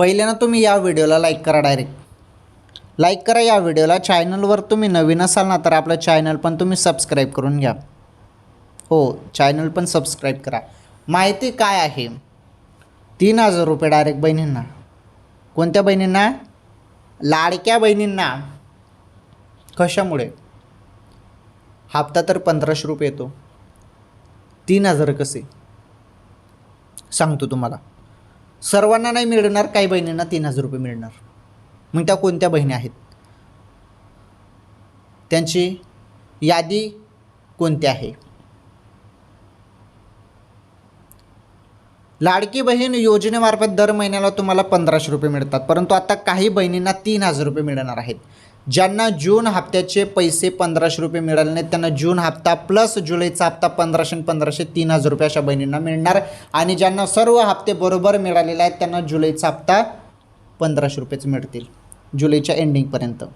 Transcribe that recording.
पहिल्यांदा तुम्ही या व्हिडिओला लाईक करा डायरेक्ट लाईक करा या व्हिडिओला. चॅनलवर तुम्ही नवीन असाल ना तर आपलं चॅनल पण तुम्ही सबस्क्राईब करून घ्या. हो चॅनल पण सबस्क्राईब करा. माहिती काय आहे? तीन हजार रुपये डायरेक्ट बहिणींना. कोणत्या बहिणींना? लाडक्या बहिणींना. कशामुळे? हप्ता तर पंधराशे रुपये येतो. तीन हजार कसे? सांगतो तुम्हाला. सर्वांना नाही मिळणार काही बहिणींना तीन हजार रुपये मिळणार. मग त्या कोणत्या बहिणी आहेत? त्यांची यादी कोणती आहे? लाडकी बहीण योजनेमार्फत दर महिन्याला तुम्हाला पंधराशे रुपये मिळतात परंतु आता काही बहिणींना तीन हजार रुपये मिळणार आहेत. ज्यांना जून हप्त्याचे पैसे पंधराशे रुपये मिळाले नाहीत त्यांना जून हप्ता प्लस जुलैचा हप्ता पंधराशे आणि पंधराशे तीन हजार रुपये अशा बहिणींना मिळणार. आणि ज्यांना सर्व हप्ते बरोबर मिळालेले आहेत त्यांना जुलैचा हप्ता पंधराशे रुपयेच मिळतील. जुलैच्या एंडिंगपर्यंत